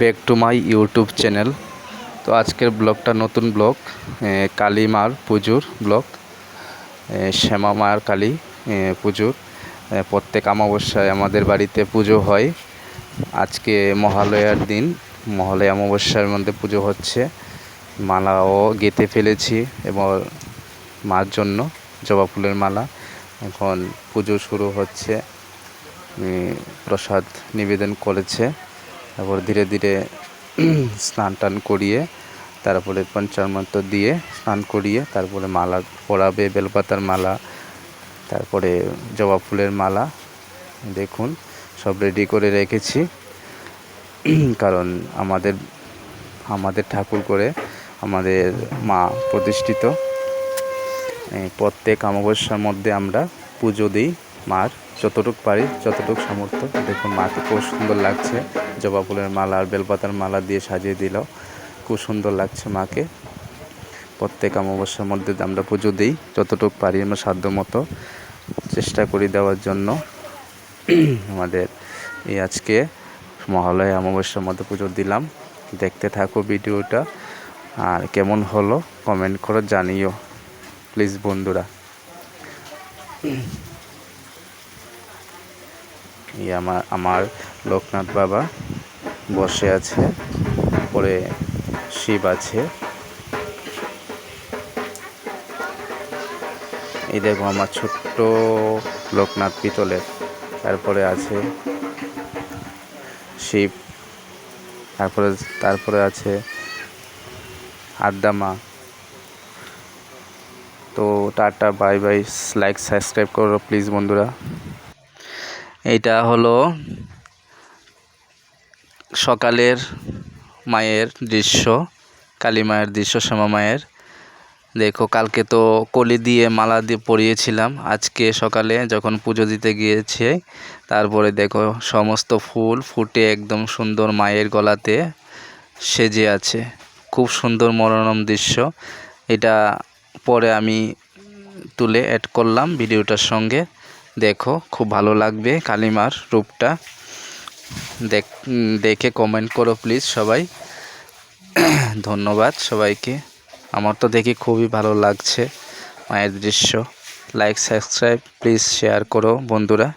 Back to my YouTube channel. তো আজকের ব্লগটা নতুন ব্লগ কালী মার পুজোর ব্লগ শ্যামা মার কালী পুজোর। প্রত্যেক অমাবস্যায় আমাদের বাড়িতে পুজো হয়। আজকে মহালয়ার দিন, মহালয়া অমাবস্যার মধ্যে পুজো হচ্ছে। মালাও গেঁথে ফেলেছি এবং মার জন্য জবা ফুলের মালা। এখন পুজো শুরু হচ্ছে। প্রসাদ নিবেদন করেছে। তারপর ধীরে ধীরে স্নান টান করিয়ে, তারপরে পঞ্চামৃত দিয়ে স্নান করিয়ে, তারপরে মালা পরাবে, বেলপাতার মালা, তারপরে জবা ফুলের মালা, দেখুন, সব রেডি করে রেখেছি। কারণ আমাদের আমাদের ঠাকুর করে আমাদের মা প্রতিষ্ঠিত। প্রত্যেক অমাবস্যার মধ্যে আমরা পুজো দিই মার, যতটুকু পারি, যতটুকু সামর্থ্য। দেখুন মাকে খুব সুন্দর লাগছে। জবা ফুলের মালা আর বেলপাতার মালা দিয়ে সাজিয়ে দিল। খুব সুন্দর লাগছে মাকে। প্রত্যেক অমাবস্যার মধ্যে আমরা পুজো দিই, যতটুকু পারি আমরা সাধ্য মতো চেষ্টা করি দেওয়ার জন্য। আমাদের এই আজকে মহালয়া অমাবস্যার মধ্যে পুজো দিলাম। দেখতে থাকো ভিডিওটা। আর কেমন হলো কমেন্ট করে জানিও, প্লিজ বন্ধুরা। আমার আমার লোকনাথ বাবা। বসে আছে, পরে শিব আছে। এই দেখো আমার ছোট্ট লোকনাথ পিতলের, তারপরে আছে শিব, তারপরে তারপরে আছে আদ্দামা। তো tata, bye bye, like, subscribe করো প্লিজ বন্ধুরা। এইটা হলো সকালের মায়ের দৃশ্য, কালী মায়ের দৃশ্য, শ্যামা মায়ের। দেখো, কালকে তো কলি দিয়ে মালা দিয়ে পরিয়েছিলাম। আজকে সকালে যখন পুজো দিতে গিয়েছে, তারপরে দেখো, সমস্ত ফুল ফুটে একদম সুন্দর মায়ের গলাতে সেজে আছে। খুব সুন্দর মনোরম দৃশ্য। এটা পরে আমি তুলে অ্যাড করলাম ভিডিওটার সঙ্গে। দেখো, খুব ভালো লাগবে কালিমার রূপটা। দেখে কমেন্ট করো প্লিজ সবাই। ধন্যবাদ সবাইকে। আমার তো দেখে খুবই ভালো লাগছে মায়ের দৃশ্য। লাইক সাবস্ক্রাইব প্লিজ শেয়ার করো বন্ধুরা।